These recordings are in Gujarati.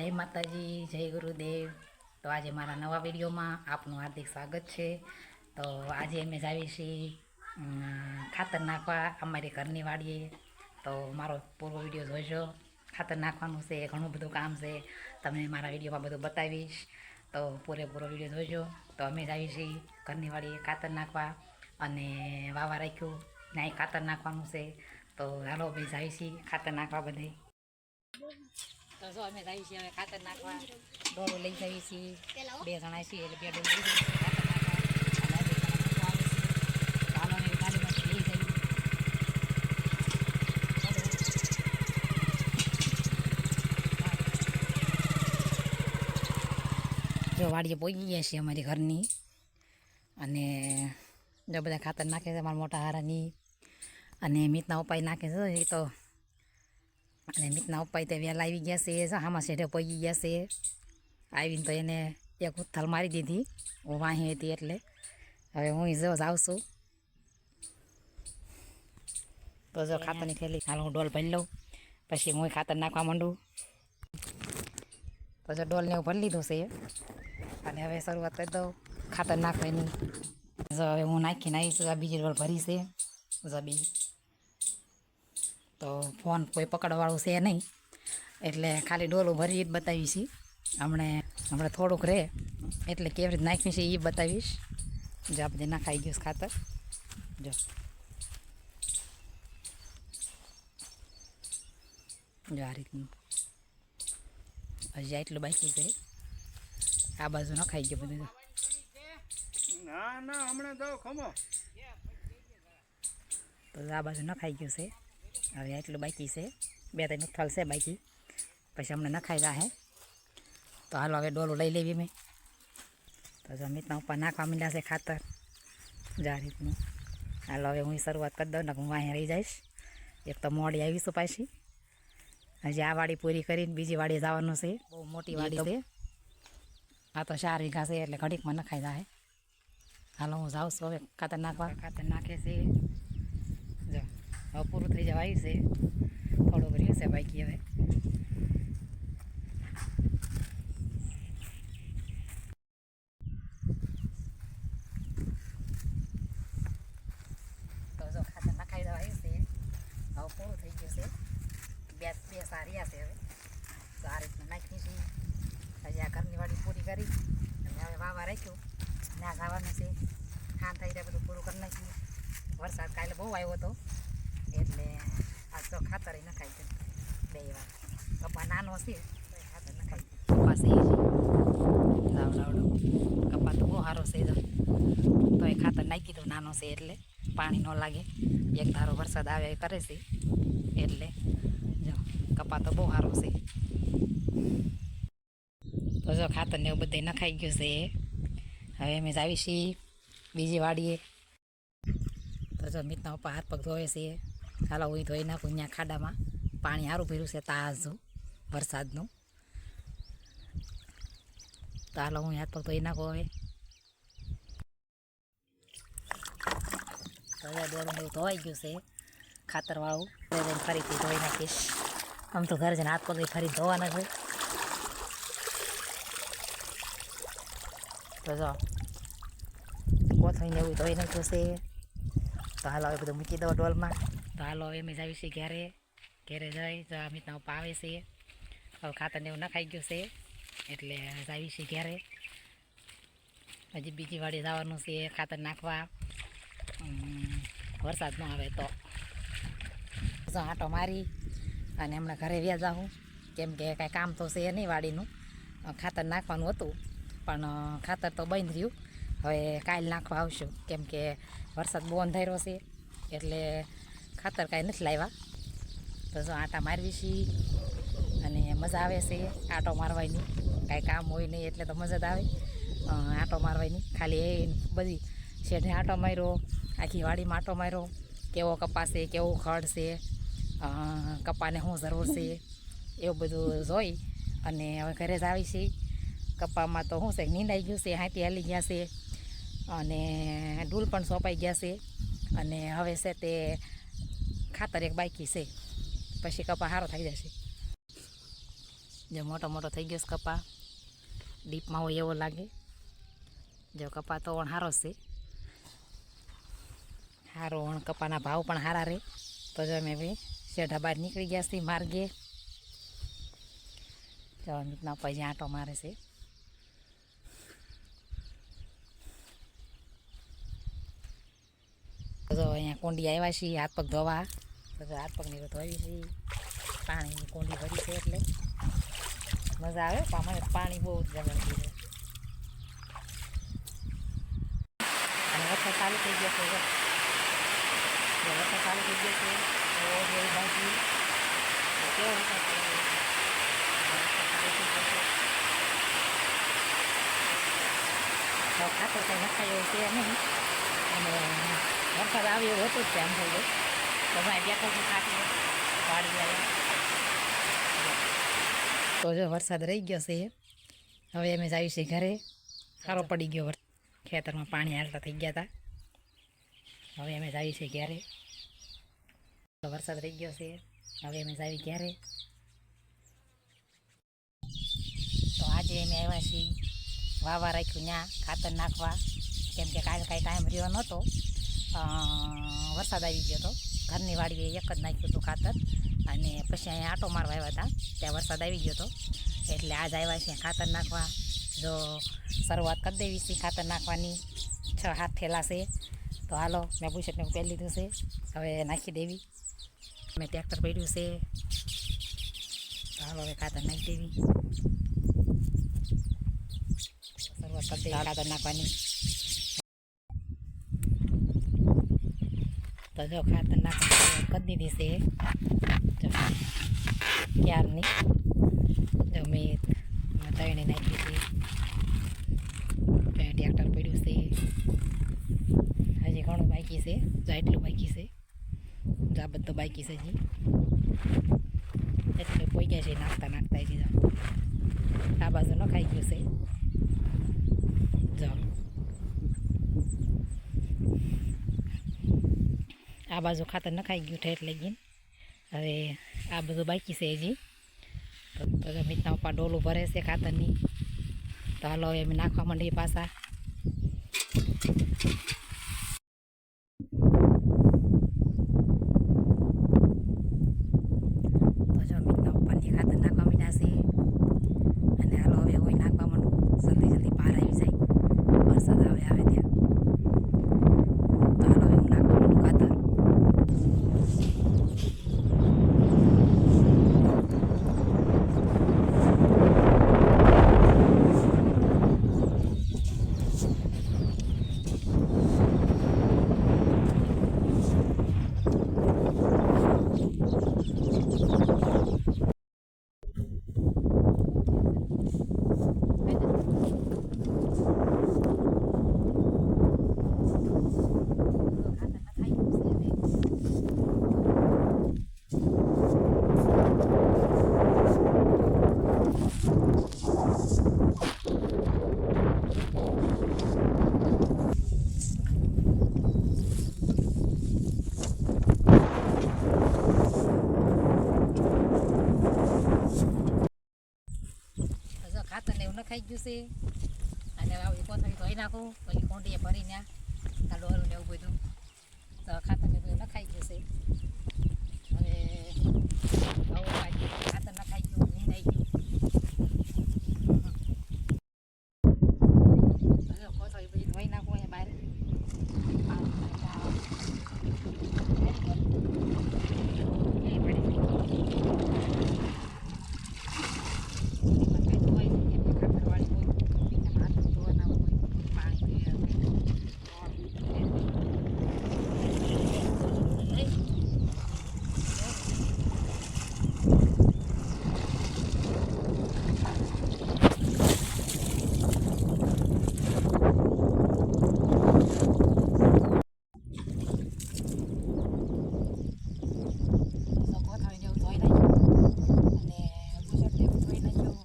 જય માતાજી, જય ગુરુદેવ. તો આજે મારા નવા વિડીયોમાં આપનું હાર્દિક સ્વાગત છે. તો આજે અમે જાવી છીએ ખાતર નાખવા અમારી ઘરની વાડીએ. તો મારો પૂરો વીડિયો જોઈજો ખાતર નાખવાનું છે, ઘણું બધું કામ છે. તમને મારા વિડીયોમાં બધું બતાવીશ. તો પૂરેપૂરો વીડિયો જોઈજો તો અમે જાવી છીએ ઘરની વાડીએ ખાતર નાખવા અને વાવા રાખ્યું. નાઈ ખાતર નાખવાનું છે. તો હાલો, અમે જાવી છીએ ખાતર નાખવા બધે. તો જો અમે જઈએ છીએ હવે ખાતર નાખવા. ડોલું લઈ જઈએ છીએ. બે જણા છીએ એટલે બે લઈ જઈએ. ખાતર ગાડીમાંથી લઈ જઈએ જો વાડીએ પહોંચી ગયા છીએ અમારી ઘરની. અને જો બધા ખાતર નાખે છે અમારા મોટા હારાની. અને મીતના ઉપાય નાખે છે એ તો અને મિતના ઉપાય તે વહેલા આવી ગયા છે આમાં શેઠે પગી ગયા છે. આવીને તો એને એક ઉથલ મારી દીધી હું વાહી હતી એટલે. હવે હું જો જાઉં છું. તો જો ખાતરની થેલી હાલ હું ડોલ ભરી લઉં, પછી હું ખાતર નાખવા માંડું. તો જો ડોલને એવું ભરી લીધું છે. અને હવે શરૂઆત કરી દઉં ખાતર નાખવાની. જો હવે હું નાખીને આવીશ આ બીજી ડોલ ભરી છે. જબી તો ફોન કોઈ પકડવાળું છે નહીં. એટલે ખાલી ડોલું ભરી જ બતાવીશ ઈ. હમણે હમણાં થોડુંક રહે એટલે કેવી રીતે નાખવી છે એ બતાવીશ. જો આ બધી નાખાઈ ગયું છે ખાતર. જો. જો આ રીતનું. હજી આટલું બાકી છે. આ બાજુ ન ખાઈ ગયું બધું. ના ના હમણાં તો આ બાજુ ન ખાઈ ગયું છે. હવે આટલું બાકી છે. બે ત્રણ ઉથલ છે બાકી. પછી અમને નખાઈ જાહે તો હાલો હવે ડોલું લઈ લેવી મેં. તો જો મિતના ઉપર નાખવા માંડ્યા છે ખાતર. જા રીતનું. હાલો હવે હું શરૂઆત કરી દઉં ને હું અહીંયા રહી જઈશ. એક તો મોડી આવીશું પાછી. હજી આ વાડી પૂરી કરીને બીજી વાડી જવાનું છે. બહુ મોટી વાડી છે. આ તો ચાર વીઘા છે એટલે ઘડીકમાં નખાઈ જાય હાલો હું જાઉં છું હવે ખાતર નાખવા. ખાતર નાખે છે. હવે પૂરું થઈ જવા આવ્યું છે. થોડુંક રહ્યું છે બાકી હવે. તો જો ખાતર નખાઈ દેવા આવ્યું છે. હવે પૂરું થઈ ગયું છે. બે બે સારિયા છે હવે. તો આ રીતના નાખી છે ઘરની વાડી પૂરી કરી. અને હવે વાવા રાખ્યું. ના જવાનું છે. ખાન થઈ રહ્યા બધું પૂરું કરી નાખ્યું વરસાદ કાલે બહુ આવ્યો હતો. એટલે આ તો ખાતર નખાઈ ગયું બે વાર. કપા નાનો છે ખાતર નખાઈ ગયું કપા છે લાવ લાવડો કપા તો બહુ સારો છે તો એ ખાતર નાખી દઉં, નાનો છે એટલે. પાણી ન લાગે. એક ધારો વરસાદ આવે કરે છે. એટલે જો કપા તો બહુ સારો છે. તો જો ખાતર ને એવું બધે નખાઈ ગયું છે. હવે અમે જાવી છીએ બીજી વાડીએ. તો જો, મિતના પપ્પા હાથ પગ ધોવે છે. ચાલો હું ધોઈ નાખું ત્યાં ખાડામાં. પાણી સારું ભર્યું છે, તાજું વરસાદનું. હાલો, હું હાથ પગ ધોઈ નાખું હવે. હવે ડોળું એવું ધોવાઈ ગયું છે, ખાતરવાળું. જઈને ફરીથી ધોઈ નાખીશ. આમ તો ઘરે જઈને હાથ પગ ફરી ધોવાના છે. તો જો કોથળીને એવું ધોઈ નાખ્યું છે. તો હાલો, હવે બધું મૂકી દો ડોલમાં. તો હાલો હવે અમે છીએ ઘરે. ઘરે જઈ તો અમિતના પપ્પા આવે છે. હવે ખાતરને એવું નખાઈ ગયું છે. એટલે છીએ ઘરે. હજી બીજી વાડી જવાનું છે ખાતર નાખવા. વરસાદ ન આવે તો. આંટો મારી અને હમણાં ઘરે વ્યા જાઉં. કેમ કે કાંઈ કામ તો છે નહીં વાડીનું. ખાતર નાખવાનું હતું. પણ ખાતર તો બંધ રહ્યું. હવે કાલ નાખવા આવશું. કેમ કે વરસાદ બહુ અંધારો છે. એટલે ખાતર કાંઈ નથી લાવ્યા. તો જો આટા મારવી છીએ અને મજા આવે છે આટો મારવાની. કાંઈ કામ હોય નહીં એટલે તો મજા જ આવે. આટો મારવાની. ખાલી એ બધી શેઠે આટો માર્યો, આખી વાડીમાં આટો માર્યો. કેવો કપાસ છે, કેવું ખડ છે કપાને શું જરૂર છે, એવું બધું જોઈ અને હવે ઘરે જ આવી છીએ કપામાં તો શું છે, નીંદાઈ ગયું છે, હાથી હાલી ગયા છે અને ડૂલ પણ સોંપાઈ ગયા છે. અને હવે છે તે ખાતર એક બાકી છે. પછી કપા સારો થઈ જશે. જો મોટો મોટો થઈ ગયો છે કપા. ડીપમાં હોય એવો લાગે. જો કપા તો ઓણ સારો છે. સારો ઓણ કપાના ભાવ પણ સારા રહે તો જો અમે બી શેઢા બહાર નીકળી ગયા છીએ માર્ગે. જો અમિતના જ્યાં આંટો મારે છે. તો અહીંયા કુંડી આવ્યા છીએ, હાથ પગ ધોવા. જો હાથ પગની ધોવી છીએ પાણીની કુંડી ભરી છે એટલે મજા આવે. પણ મને પાણી બહુ જ ગમે છે. અને વરસાદ ચાલુ થઈ ગયો છે વરસાદ ચાલુ થઈ ગયો છે બાજુ કેવો વરસાદ ચાલુ છે? થઈ ગયો છે. કંઈ નખાય છે નહીં. અને વરસાદ આવ્યો હતો જ છે આમ થઈ ગયો તો જો વરસાદ રહી ગયો છે. હવે અમે જાવી છીએ ઘરે. સારો પડી ગયો ખેતરમાં પાણી હાલતા થઈ ગયા હતા હવે અમે જાવી છીએ ઘરે. તો વરસાદ રહી ગયો છે. હવે અમે જાવી ઘરે. તો આજે અમે આવ્યા છીએ વાવા રાખ્યું ત્યાં ખાતર નાખવા. કેમ કે કાલે કાંઈ ટાઈમ રહ્યો નહોતો. વરસાદ આવી ગયો હતો ઘરની વાડીએ એક જ નાખ્યું હતું ખાતર. અને પછી અહીંયા આટો મારવા આવ્યા હતા. ત્યાં વરસાદ આવી ગયો હતો. એટલે આજ આવ્યા છીએ ખાતર નાખવા. જો શરૂઆત કરી દેવી છે ખાતર નાખવાની. છ હાથ થેલા છે. તો હાલો, મેં બુશર્ટને પહેરી લીધું છે. હવે નાખી દેવી. મેં ટ્રેક્ટર પડ્યું છે. તો હાલો હવે ખાતર નાખી દેવી. શરૂઆત કરી દેવી ખાતર નાખવાની. તો જો ખાતર નાખવાની કરી દીધી છે. જો ક્યારની? જો મેં ત્રણે નાખી છે ટ્રેક્ટર પડ્યું છે. હજી ઘણું બાકી છે. જો એટલું બાકી છે. જો આ બધું બાકી છે હજી. એટલે પોઈ ગયા છે નાખતા નાખતા હજી આ બાજુ ન ખાઈ ગયું છે જો આ બાજુ ખાતર નખાઈ ગયું ઠેઠ લગીને હવે આ બધું બાકી છે હજી. તો મિતના પપ્પા ડોલું ભરે છે ખાતરની. તો હાલો હવે અમે નાખવા માંડીએ પાછા તો જો મિતના પપ્પાની ખાતર નાખવા માંડ્યા છે અને હાલો હવે હું નાખવા માંડું જલ્દી જલ્દી પાર આવી જાય વરસાદ આવે આવે ત્યાં તો હાલો હવે હું નાખવા માંડું ખાતર ખાતર નખાઈ ગયું છે હવે તો જો નખાઈ ગયું છે. અને હવે કોથળી ધોઈ નાખું, પછી કોંડીએ ભરીને આ ડોલું ને એવું બધું. તો ખાતર ને બધું નખાઈ ગયું છે હવે હવે પાછી ખાતર નખાઈ ગયું નીંદાઈ ગયું તો જો કોથળી બધી ધોઈ નાખું અહીંયા બહાર પાણી ભરીને આ-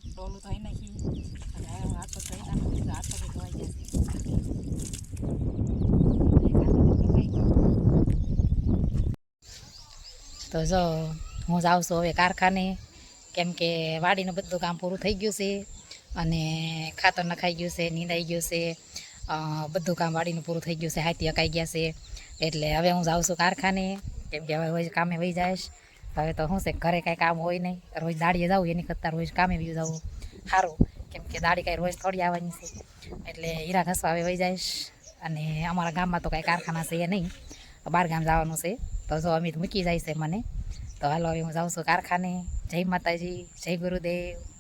ડોલું ધોઈ નાખી અને હવે હું હાથ પગ ધોઈ નાખું તો હાથ પગ ધોવાઈ જશે તો જો હું જાઉં છું હવે કારખાને, કેમ કે વાડીનું બધું કામ પૂરું થઈ ગયું છે અને ખાતર નખાઈ ગયું છે, નીંદાઈ ગયું છે બધું કામ વાડીનું પૂરું થઈ ગયું છે, હાથી અકાઈ ગયા છે. એટલે હવે હું જાઉં છું કારખાને, કેમ કે હવે કામે વહી જઈશ. હવે તો શું છે, ઘરે કાંઈ કામ હોય નહીં. રોજ દાડીએ જાઉં, એની કરતાં રોજ કામે બી જવું સારું, કેમ કે દાડી કાંઈ રોજ થોડી આવવાની છે. એટલે હીરા ઘસવા હવે વહી જઈશ. અને અમારા ગામમાં તો કાંઈ કારખાના છે એ નહીં. બહાર ગામ જવાનું છે. તો જો અમિત મૂકી જાય છે મને. તો હાલો, હવે હું જાઉં છું કારખાને. જય માતાજી, જય ગુરુદેવ.